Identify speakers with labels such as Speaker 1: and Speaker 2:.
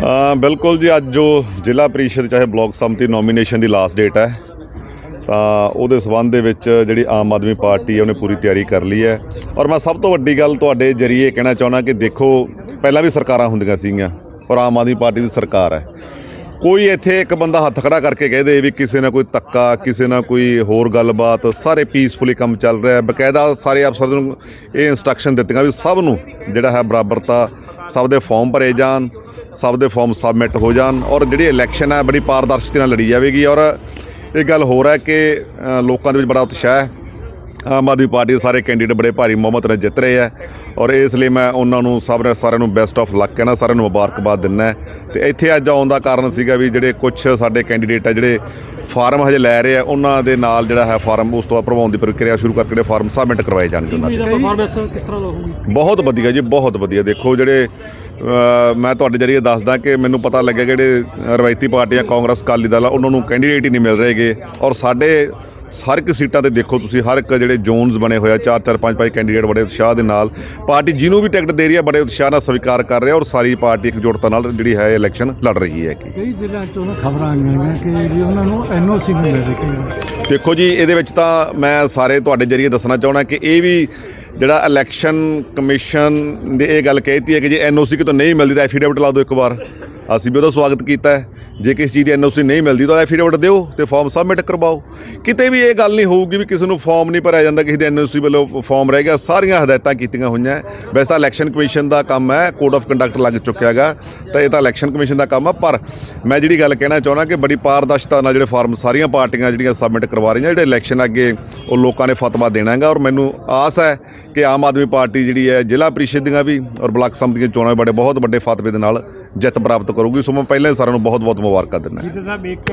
Speaker 1: ਬਿਲਕੁਲ ਜੀ, ਅੱਜ ਜੋ ਜ਼ਿਲ੍ਹਾ ਪ੍ਰੀਸ਼ਦ ਚਾਹੇ ਬਲਾਕ ਸੰਮਤੀ ਨੋਮੀਨੇਸ਼ਨ ਦੀ ਲਾਸਟ ਡੇਟ ਹੈ, ਤਾਂ ਉਹਦੇ ਸਬੰਧ ਦੇ ਵਿੱਚ ਜਿਹੜੀ ਆਮ ਆਦਮੀ ਪਾਰਟੀ ਹੈ, ਉਹਨੇ ਪੂਰੀ ਤਿਆਰੀ ਕਰ ਲਈ ਹੈ। ਔਰ ਮੈਂ ਸਭ ਤੋਂ ਵੱਡੀ ਗੱਲ ਤੁਹਾਡੇ ਜਰੀਏ ਕਹਿਣਾ ਚਾਹੁੰਦਾ ਕਿ ਦੇਖੋ, ਪਹਿਲਾਂ ਵੀ ਸਰਕਾਰਾਂ ਹੁੰਦੀਆਂ ਸੀਗੀਆਂ ਔਰ ਆਮ ਆਦਮੀ ਪਾਰਟੀ ਦੀ ਸਰਕਾਰ ਹੈ। ਕੋਈ ਇੱਥੇ ਇੱਕ ਬੰਦਾ ਹੱਥ ਖੜਾ ਕਰਕੇ ਕਹਿ ਦੇ ਵੀ ਕਿਸੇ ਨਾਲ ਕੋਈ ਤੱਕਾ ਕਿਸੇ ਨਾਲ ਕੋਈ ਹੋਰ ਗੱਲਬਾਤ, ਸਾਰੇ ਪੀਸਫੁਲੀ ਕੰਮ ਚੱਲ ਰਿਹਾ ਹੈ। ਬਕਾਇਦਾ ਸਾਰੇ ਅਫਸਰ ਨੂੰ ਇਹ ਇਨਸਟਰਕਸ਼ਨ ਦਿੱਤੀਆਂ ਵੀ ਸਭ ਨੂੰ ਜਿਹੜਾ ਹੈ ਬਰਾਬਰਤਾ, ਸਭ ਦੇ ਫਾਰਮ ਭਰੇ ਜਾਣ। ਸਭ ਦੇ ਫਾਰਮ ਸਬਮਿਟ ਹੋ ਜਾਣ ਔਰ ਜਿਹੜੀ ਇਲੈਕਸ਼ਨ ਹੈ ਬੜੀ ਪਾਰਦਰਸ਼ਤਾ ਨਾਲ ਲੜੀ ਜਾਵੇਗੀ ਔਰ ਇਹ ਗੱਲ ਹੈ ਕਿ ਅ, ਲੋਕਾਂ ਦੇ ਵਿੱਚ ਬੜਾ ਉਤਸ਼ਾਹ ਹੈ। ਆਮ ਆਦਮੀ ਪਾਰਟੀ ਦੇ ਸਾਰੇ ਕੈਂਡੀਡੇਟ ਬੜੇ ਭਾਰੀ ਬਹੁਮਤ ਨਾਲ ਜਿੱਤ ਰਹੇ ਆ ਔਰ ਇਸ ਲਈ ਮੈਂ ਉਹਨਾਂ ਨੂੰ ਸਭ ਨੇ ਸਾਰਿਆਂ ਨੂੰ ਬੈਸਟ ਆਫ ਲੱਕ ਕਹਿਣਾ ਸਾਰਿਆਂ ਨੂੰ ਮੁਬਾਰਕਬਾਦ ਦਿੰਦਾ। ਤੇ ਇੱਥੇ ਅੱਜ ਆਉਣ ਦਾ ਕਾਰਨ ਸੀਗਾ ਵੀ ਜਿਹੜੇ ਕੁਝ ਸਾਡੇ ਕੈਂਡੀਡੇਟ ਆ ਜਿਹੜੇ ਫਾਰਮ ਹਜੇ ਲੈ ਰਹੇ ਆ ਉਹਨਾਂ ਦੇ ਨਾਲ ਜਿਹੜਾ ਹੈ ਫਾਰਮ ਉਸ ਤੋਂ ਬਾਅਦ ਭਰਵਾਉਣ ਦੀ ਪ੍ਰਕਿਰਿਆ ਸ਼ੁਰੂ ਕਰਕੇ ਜਿਹੜੇ ਫਾਰਮ ਸਬਮਿਟ ਕਰਵਾਏ ਜਾਣਗੇ ਉਹਨਾਂ ਦੇ। ਬਹੁਤ ਵਧੀਆ ਜੀ ਬਹੁਤ ਵਧੀਆ। ਦੇਖੋ ਜਿਹੜੇ ਮੈਂ ਤੁਹਾਡੇ ਜਰੀਏ ਦੱਸਦਾ ਕਿ ਮੈਨੂੰ ਪਤਾ ਲੱਗਿਆ ਕਿ ਜਿਹੜੇ ਰਵਾਇਤੀ ਪਾਰਟੀਆਂ ਕਾਂਗਰਸ ਅਕਾਲੀ ਦਲ ਆ ਉਹਨਾਂ ਨੂੰ ਕੈਂਡੀਡੇਟ ਹੀ ਨਹੀਂ ਮਿਲ ਰਹੇਗੇ ਔਰ ਸਾਡੇ ਹਰ ਇੱਕ ਸੀਟਾਂ ਤੇ ਦੇਖੋ ਤੁਸੀਂ ਹਰ ਇੱਕ ਜਿਹੜੇ ਜ਼ੋਨਸ ਬਣੇ ਹੋਏ ਆ ਚਾਰ ਚਾਰ ਪੰਜ ਪੰਜ ਕੈਂਡੀਡੇਟ ਬੜੇ ਉਤਸ਼ਾਹ ਦੇ ਨਾਲ। ਪਾਰਟੀ ਜਿਹਨੂੰ ਵੀ ਟਿਕਟ ਦੇ ਰਹੀ ਹੈ ਬੜੇ ਉਤਸ਼ਾਹ ਨਾਲ ਸਵੀਕਾਰ ਕਰ ਰਿਹਾ ਔਰ ਸਾਰੀ ਪਾਰਟੀ ਇਕਜੁੱਟਤਾ ਨਾਲ ਜਿਹੜੀ ਹੈ ਇਲੈਕਸ਼ਨ ਲੜ ਰਹੀ ਹੈ ਕਿ
Speaker 2: ਕਈ ਜ਼ਿਲ੍ਹਿਆਂ ਚੋਂ ਖਬਰਾਂ ਆਈਆਂ ਨੇ ਕਿ ਜੀ ਉਹਨਾਂ ਨੂੰ ਐਨਓਸੀ ਨਹੀਂ ਮਿਲ ਰਹੀ।
Speaker 1: ਦੇਖੋ ਜੀ ਇਹਦੇ ਵਿੱਚ ਤਾਂ ਮੈਂ ਸਾਰੇ ਤੁਹਾਡੇ ਜਰੀਏ ਦੱਸਣਾ ਚਾਹੁੰਦਾ ਕਿ ਇਹ ਵੀ ਜਿਹੜਾ ਇਲੈਕਸ਼ਨ ਕਮਿਸ਼ਨ ਨੇ ਇਹ ਗੱਲ ਕਹਿਤੀ ਹੈ ਕਿ ਜੇ ਐਨਓਸੀ ਕਿਤੋਂ ਨਹੀਂ ਮਿਲਦੀ ਤਾਂ ਐਫੀਡੇਵਿਟ ਲਾ ਦਿਓ ਇੱਕ ਵਾਰ। ਅਸੀਂ ਵੀ ਉਹਦਾ ਸਵਾਗਤ ਕੀਤਾ ਹੈ। ਜੇ ਕਿਸੇ ਚੀਜ਼ ਦੀ ਐਨਓਸੀ ਨਹੀਂ ਮਿਲਦੀ ਤਾਂ ਐਫੀਡੇਵਿਟ ਦਿਓ ਤੇ ਫਾਰਮ ਸਬਮਿਟ ਕਰਵਾਓ। ਕਿਤੇ ਵੀ ਇਹ ਗੱਲ ਨਹੀਂ ਹੋਊਗੀ ਵੀ ਕਿਸੇ ਨੂੰ ਫਾਰਮ ਨਹੀਂ ਭਰਿਆ ਜਾਂਦਾ, ਕਿਸੇ ਦੇ ਐਨਓਸੀ ਵੱਲੋਂ ਫਾਰਮ ਰਹਿ ਗਿਆ, ਸਾਰੀਆਂ ਹਦਾਇਤਾਂ ਕੀਤੀਆਂ ਹੋਈਆਂ ਵੈਸੇ ਤਾਂ ਇਲੈਕਸ਼ਨ ਕਮਿਸ਼ਨ ਦਾ ਕੰਮ ਹੈ, ਕੋਡ ਆਫ ਕੰਡਕਟ ਲੱਗ ਚੁੱਕਿਆ ਹੈਗਾ, ਤਾਂ ਇਹ ਤਾਂ ਇਲੈਕਸ਼ਨ ਕਮਿਸ਼ਨ ਦਾ ਕੰਮ ਹੈ ਪਰ ਮੈਂ ਜਿਹੜੀ ਗੱਲ ਕਹਿਣਾ ਚਾਹੁੰਦਾ ਕਿ ਬੜੀ ਪਾਰਦਰਸ਼ਤਾ ਨਾਲ ਜਿਹੜੇ ਫਾਰਮ ਸਾਰੀਆਂ ਪਾਰਟੀਆਂ ਜਿਹੜੀਆਂ ਸਬਮਿਟ ਕਰਵਾ ਰਹੀਆਂ, ਜਿਹੜੇ ਇਲੈਕਸ਼ਨ ਅੱਗੇ ਉਹ ਲੋਕਾਂ ਨੇ ਫਤਵਾ ਦੇਣਾ ਹੈਗਾ, ਔਰ ਮੈਨੂੰ ਆਸ ਹੈ ਕਿ ਆਮ ਆਦਮੀ ਪਾਰਟੀ ਜਿਹੜੀ ਹੈ ਜ਼ਿਲ੍ਹਾ ਪ੍ਰੀਸ਼ਦ ਦੀਆਂ ਵੀ ਔਰ ਬਲਾਕ ਸੰਮਤੀ ਦੀਆਂ ਚੋਣਾਂ ਵੀ ਬੜੇ ਬਹੁਤ ਵੱਡੇ ਫਤਵੇ ਦੇ ਨਾਲ ਜਿੱਤ ਪ੍ਰਾਪਤ ਕਰੂਗੀ। ਸੋ ਮੈਂ ਪਹਿਲਾਂ ਹੀ ਸਾਰਿਆਂ ਨੂੰ ਬਹੁਤ ਬਹੁਤ ਮੁਬਾਰਕਾਂ ਦਿੰਦਾ
Speaker 2: ਸਾਹਿਬ, ਇੱਕ